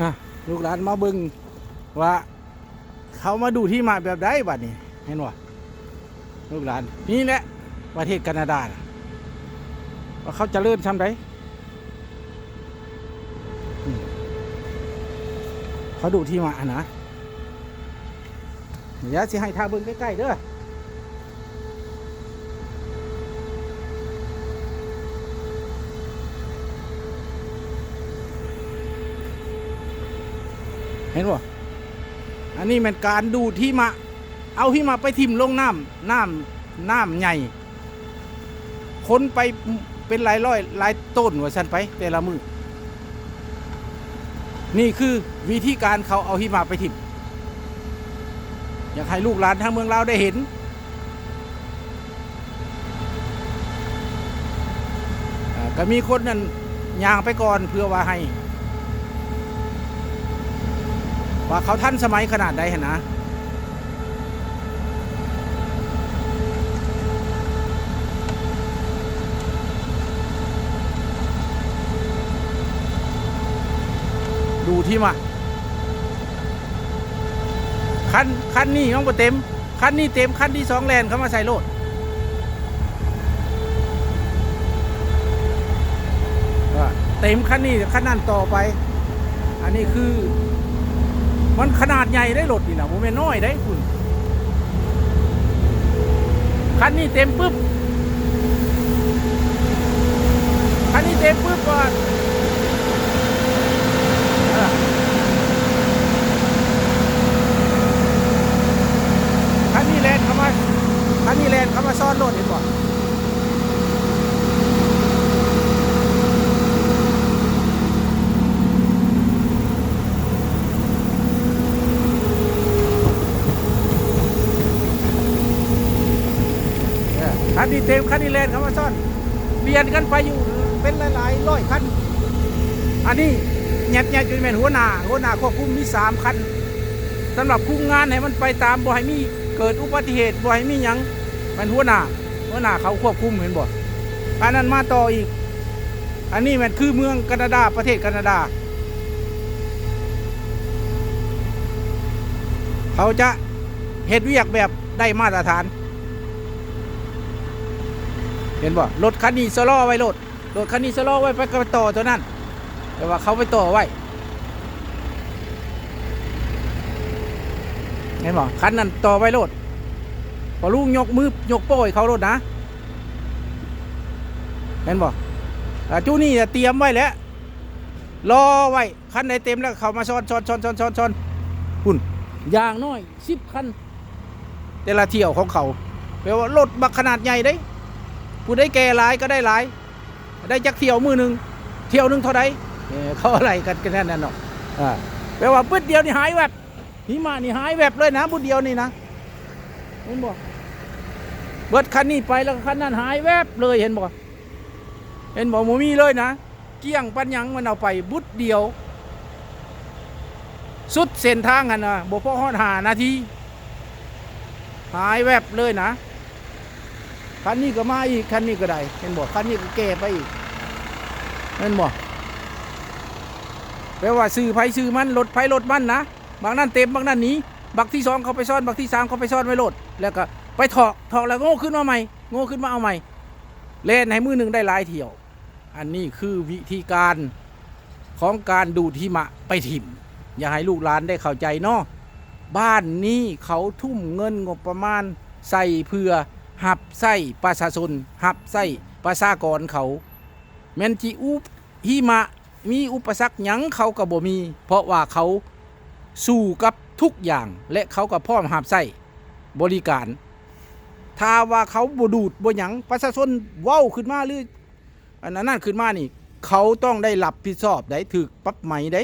อะลูกหลานมาเบิ่งว่า เขามาดูที่มาแบบใดบัดนี้เห็นบ่ลูกหลานนี่แหละประเทศแคนาดาว่าเขาจะเลื่อนทำไดอืม เขาดูที่มาอะนะเดี๋ยวสิให้ทาเบิ่งใกล้ๆเด้อเห็นบ่อันนี้มันการดูที่มา เอาที่มาไปทิ่มลงน้ำน้ำน้ำใหญ่ คนไปเป็นหลายร้อยหลายต้นว่าฉันไป แต่ละมือ นี่คือวิธีการเขาเอาหิมะไปถิ่มอยากให้ลูกหลานทางเมืองเราได้เห็นอ่าก็มีคนนั่นย่างไปก่อนเพื่อว่าให้ ว่าเขาท่านสมัยขนาดใดหั่นนะ ที่มาคันคันนี้ยังบ่เต็มคันนี้เต็มคันที่สองแลนเขามาใส่โลดเต็มคันนี้คันนั้นต่อไป อันนี้คือ มันขนาดใหญ่ได้รถนี่นะโมเมนน้อยได้คุณคันนี้เต็มปุ๊บคันนี้เต็มปุ๊บก่อนเออคันนี้แลนเข้ามาคันนี้แลนเข้ามา ซ่อนรถเห็นบ่เออคันนี้เต็มคันนี้แลนเข้ามาซ่อนเปลี่ยนกันไปอยู่เป็นหลายๆร้อยคันอันนี้แยบแยบจนเป็นหัวหน้าหัวหน้าควบคุมมีสามคันสำหรับคุมงานให้มันไปตามบ่ให้มีเกิดอุบัติเหตุบ่ให้มีหยัง มันหัวหน้าหัวหน้าเขาควบคุมเห็นบ่อันนั้นมาต่ออีก อันนี้มันคือเมืองแคนาดาประเทศแคนาดา เขาจะเฮ็ดเวียกแบบได้มาตรฐาน เห็นบ่รถคันนี้สโลอไว้รถรถคันนี้สโลอไว้ไปก็ไปต่อตัวนั้น แต่ว่าเขาไปต่อไว้เห็นบ่คันนั้นต่อไว้รถ พอลุงยกมือยกโป้ยเขารถนะเห็นบ่อ่าจูนี่น่ะเตรียมไว้แล้วรอไว้คันไหนเต็มแล้วเขามาซ้อนซ้อนซ้อนซ้อนซ้อนซ้อนหุ่นอย่างน้อยสิบคันแต่ละเที่ยวของเขาแปลว่ารถบักขนาดใหญ่เด้ผู้ได้แก่หลายก็ได้หลาย ได้จักเที่ยวมือหนึ่งเที่ยวหนึ่งเท่าใดเขาอะไรกันกันแน่นอนอ่าแปลว่าปึ๊ดเดียวนี่หายแวบหิมะนี่หายแวบเลยนะบุดเดียวนี่นะเห็นบ่ เบิดคันนี้ไปแล้วคันนั้นหายแวบเลยเห็นบ่เห็นบ่หมูมีเลยนะ เกี้ยงปัญญังมันเอาไปบุดเดียว สุดเส้นทางกันนะบ่พอฮอดหานาทีหายแวบเลยนะคันนี้ก็มาอีกคันนี้ก็ได้เห็นบ่คันนี้ก็แก่ไปอีกเห็นบ่แปลว่าซื้อไผซื้อมันรถไผรถมันนะบางนั่นเต็มบางนั่นหนี้บักที่สองเขาไปซ่อนบักที่สามเขาไปซ่อนไว้รถแล้วก็ ไปถอกถอกแล้วโง่ขึ้นมาใหม่โง่ขึ้นมาเอาใหม่ เล่นให้มือหนึ่งได้หลายเที่ยว อันนี้คือวิธีการของการดูดหิมะไปถิ่ม อย่าให้ลูกหลานได้เข้าใจเนาะบ้านนี้เขาทุ่มเงินงบประมาณ ใส่เพื่อหับไส้ประชาชนหับไส้ประชากรเขาแมนจีอุหิมะมีอุปสรรคยังเขาก็บ่มี เพราะว่าเขาสู้กับทุกอย่างและเขาก็พร้อมหับไส้บริการ ถ้าว่าเขาบ่ดูดบ่หยังประชาชนเว้าขึ้นมาหรืออันนั้นนั่นขึ้นมานี่ เขาต้องได้รับผิดชอบได้ถูกปรับไหม่ได้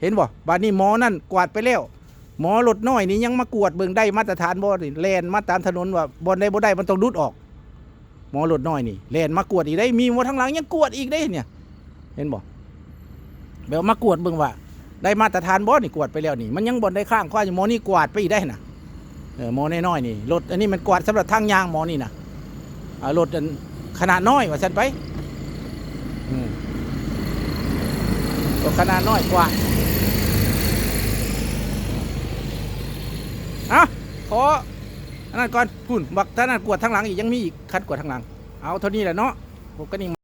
เห็นบ่บาดนี้หมอนั่นกวาดไปแล้ว หมอรถน้อยนี่ยังมากวดเบิ่งได้มาตรฐานบ่แลนมาตามถนนว่าบ่ได้บ่ได้มันต้องดุดออก หมอรถน้อยนี่แลนมากวดอีกได้มีหมอทางหลังยังกวดอีกได้เนี่ย เห็นบ่แบบมากวดเบิ่งว่า ได้มาตรฐานบ่นี่กวดไปแล้วนี่ มันยังบ่ได้ข้างข้ออยู่หมอนี่กวาดไปอีกได้น่ะ หมอน้อยๆนี่รถอันนี้มันกวาดสำหรับทางยางหมอนี่นะรถขนาดน้อยว่าซั่นไปรถขนาดน้อยกว่าเอาขออันนั้นก่อนพุ่นบักท่านั้นกวดทางหลังอีกยังมีอีกคันกวดทางหลัง เอาเท่านี้แหละเนาะพวกกันนี่